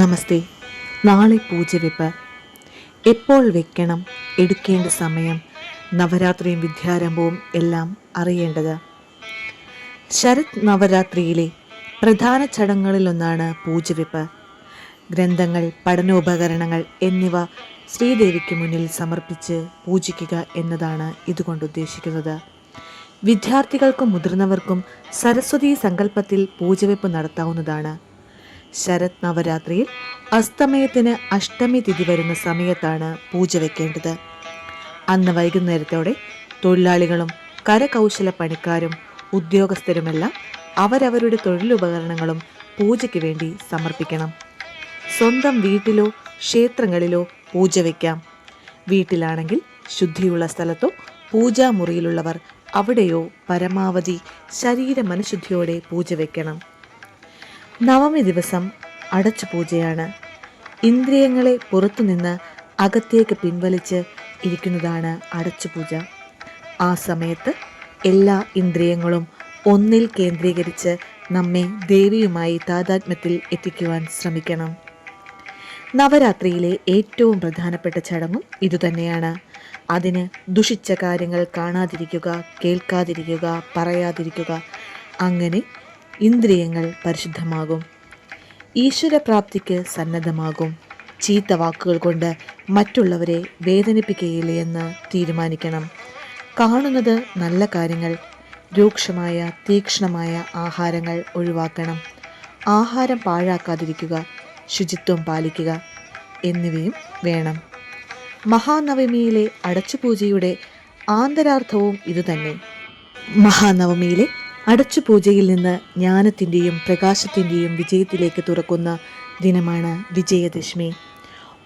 നമസ്തേ. നാളെ പൂജവെപ്പ്. എപ്പോൾ വെക്കണം എടുക്കേണ്ട സമയം നവരാത്രിയും വിദ്യാരംഭവും എല്ലാം അറിയേണ്ടത്. ശരത് നവരാത്രിയിലെ പ്രധാന ചടങ്ങുകളിലൊന്നാണ് പൂജവെപ്പ്. ഗ്രന്ഥങ്ങൾ പഠനോപകരണങ്ങൾ എന്നിവ ശ്രീദേവിക്ക് മുന്നിൽ സമർപ്പിച്ച് പൂജിക്കുക എന്നതാണ് ഇതുകൊണ്ട് ഉദ്ദേശിക്കുന്നത്. വിദ്യാർത്ഥികൾക്കും മുതിർന്നവർക്കും സരസ്വതി സങ്കല്പത്തിൽ പൂജവെപ്പ് നടത്താവുന്നതാണ്. ശരത് നവരാത്രിയിൽ അസ്തമയത്തിന് അഷ്ടമി തിഥി വരുന്ന സമയത്താണ് പൂജ വെക്കേണ്ടത്. അന്ന് വൈകുന്നേരത്തോടെ തൊഴിലാളികളും കരകൗശല പണിക്കാരും ഉദ്യോഗസ്ഥരുമെല്ലാം അവരവരുടെ തൊഴിലുപകരണങ്ങളും പൂജയ്ക്ക് വേണ്ടി സമർപ്പിക്കണം. സ്വന്തം വീട്ടിലോ ക്ഷേത്രങ്ങളിലോ പൂജ വയ്ക്കാം വീട്ടിലാണെങ്കിൽ ശുദ്ധിയുള്ള സ്ഥലത്തോ പൂജാമുറിയിലുള്ളവർ അവിടെയോ പരമാവധി ശരീര മനഃശുദ്ധിയോടെ പൂജ വയ്ക്കണം നവമി ദിവസം അടച്ചു പൂജയാണ്. ഇന്ദ്രിയങ്ങളെ പുറത്തുനിന്ന് അകത്തേക്ക് പിൻവലിച്ച് ഇരിക്കുന്നതാണ് അടച്ചു പൂജ. ആ സമയത്ത് എല്ലാ ഇന്ദ്രിയങ്ങളും ഒന്നിൽ കേന്ദ്രീകരിച്ച് നമ്മെ ദേവിയുമായി താതാത്മ്യത്തിൽ എത്തിക്കുവാൻ ശ്രമിക്കണം. നവരാത്രിയിലെ ഏറ്റവും പ്രധാനപ്പെട്ട ചടങ്ങും ഇതുതന്നെയാണ്. അതിന് ദുഷിച്ച കാര്യങ്ങൾ കാണാതിരിക്കുക കേൾക്കാതിരിക്കുക പറയാതിരിക്കുക. അങ്ങനെ ഇന്ദ്രിയങ്ങൾ പരിശുദ്ധമാകും. ഈശ്വരപ്രാപ്തിക്ക് സന്നദ്ധമാകും. ചീത്ത വാക്കുകൾ കൊണ്ട് മറ്റുള്ളവരെ വേദനിപ്പിക്കുകയില്ല എന്ന് തീരുമാനിക്കണം. കാണുന്നത് നല്ല കാര്യങ്ങൾ രൂക്ഷമായ തീക്ഷ്ണമായ ആഹാരങ്ങൾ ഒഴിവാക്കണം. ആഹാരം പാഴാക്കാതിരിക്കുക ശുചിത്വം പാലിക്കുക എന്നിവയും വേണം. മഹാനവമിയിലെ അടച്ചുപൂജയുടെ ആന്തരാർത്ഥവും ഇതുതന്നെ. മഹാനവമിയിലെ അടച്ചുപൂജയിൽ നിന്ന് ജ്ഞാനത്തിന്റെയും പ്രകാശത്തിന്റെയും വിജയത്തിലേക്ക് തുറക്കുന്ന ദിനമാണ് വിജയദശമി.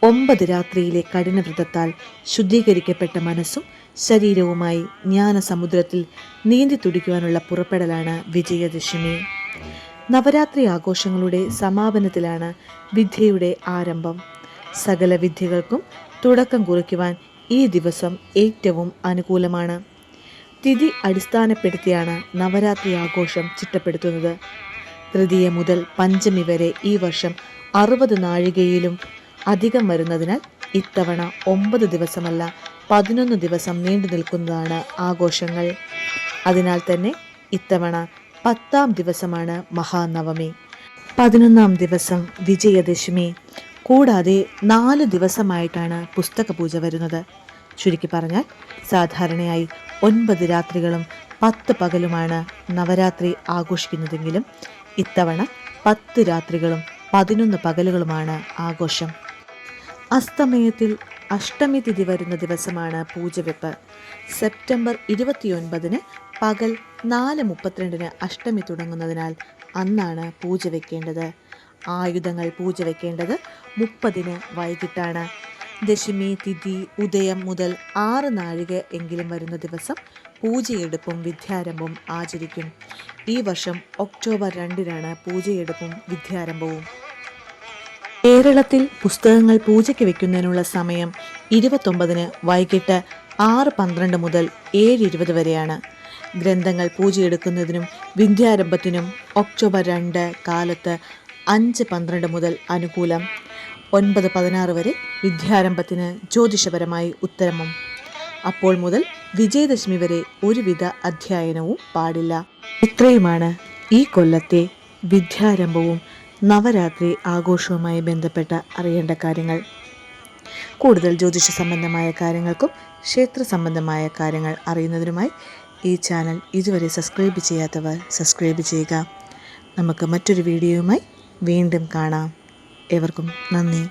ഒമ്പത് രാത്രിയിലെ കഠിനവ്രതത്താൽ ശുദ്ധീകരിക്കപ്പെട്ട മനസ്സും ശരീരവുമായി ജ്ഞാനസമുദ്രത്തിൽ നീന്തി തുടിക്കുവാനുള്ള പുറപ്പെടലാണ് വിജയദശമി. നവരാത്രി ആഘോഷങ്ങളുടെ സമാപനത്തിലാണ് വിദ്യയുടെ ആരംഭം. സകല വിദ്യകൾക്കും തുടക്കം കുറിക്കുവാൻ ഈ ദിവസം ഏറ്റവും അനുകൂലമാണ്. തിഥി അടിസ്ഥാനപ്പെടുത്തിയാണ് നവരാത്രി ആഘോഷം ചിട്ടപ്പെടുത്തുന്നത്. തൃതീയ മുതൽ പഞ്ചമി വരെ ഈ വർഷം അറുപത് നാഴികയിലും അധികം വരുന്നതിനാൽ ഇത്തവണ ഒമ്പത് ദിവസമല്ല പതിനൊന്ന് ദിവസം നീണ്ടു നിൽക്കുന്നതാണ് ആഘോഷങ്ങൾ. അതിനാൽ തന്നെ ഇത്തവണ പത്താം ദിവസമാണ് മഹാനവമി. പതിനൊന്നാം ദിവസം വിജയദശമി. കൂടാതെ നാല് ദിവസമായിട്ടാണ് പുസ്തക പൂജ വരുന്നത്. ചുരുക്കി പറഞ്ഞാൽ സാധാരണയായി ഒൻപത് രാത്രികളും പത്ത് പകലുമാണ് നവരാത്രി ആഘോഷിക്കുന്നതെങ്കിലും ഇത്തവണ പത്ത് രാത്രികളും പതിനൊന്ന് പകലുകളുമാണ് ആഘോഷം. അസ്തമയത്തിൽ അഷ്ടമി തിഥി വരുന്ന ദിവസമാണ് പൂജവെപ്പ്. സെപ്റ്റംബർ ഇരുപത്തിയൊൻപതിന് പകൽ നാല് മുപ്പത്തിരണ്ടിന് അഷ്ടമി തുടങ്ങുന്നതിനാൽ അന്നാണ് പൂജ വയ്ക്കേണ്ടത് ആയുധങ്ങൾ പൂജ വയ്ക്കേണ്ടത് മുപ്പതിന് വൈകിട്ടാണ്. ദശമി തിഥി ഉദയം മുതൽ ആറ് നാഴിക എങ്കിലും വരുന്ന ദിവസം പൂജയെടുപ്പും വിദ്യാരംഭവും ആചരിക്കും. ഈ വർഷം ഒക്ടോബർ രണ്ടിനാണ് പൂജയെടുപ്പും വിദ്യാരംഭവും. കേരളത്തിൽ പുസ്തകങ്ങൾ പൂജയ്ക്ക് വെക്കുന്നതിനുള്ള സമയം ഇരുപത്തൊമ്പതിന് വൈകിട്ട് ആറ് പന്ത്രണ്ട് മുതൽ ഏഴ് ഇരുപത് വരെയാണ്. ഗ്രന്ഥങ്ങൾ പൂജയെടുക്കുന്നതിനും വിദ്യാരംഭത്തിനും ഒക്ടോബർ രണ്ട് കാലത്ത് അഞ്ച് പന്ത്രണ്ട് മുതൽ അനുകൂലം. ഒൻപത് പതിനാറ് വരെ വിദ്യാരംഭത്തിന് ജ്യോതിഷപരമായി ഉത്തരമം. അപ്പോൾ മുതൽ വിജയദശമി വരെ ഒരുവിധ അധ്യയനവും പാടില്ല. ഇത്രയുമാണ് ഈ കൊല്ലത്തെ വിദ്യാരംഭവും നവരാത്രി ആഘോഷവുമായി ബന്ധപ്പെട്ട അറിയേണ്ട കാര്യങ്ങൾ. കൂടുതൽ ജ്യോതിഷ സംബന്ധമായ കാര്യങ്ങൾക്കും ക്ഷേത്ര സംബന്ധമായ കാര്യങ്ങൾ അറിയുന്നതിനുമായി ഈ ചാനൽ ഇതുവരെ സബ്സ്ക്രൈബ് ചെയ്യാത്തവർ സബ്സ്ക്രൈബ് ചെയ്യുക. നമുക്ക് മറ്റൊരു വീഡിയോയുമായി വീണ്ടും കാണാം. ഏവർക്കും നന്ദി.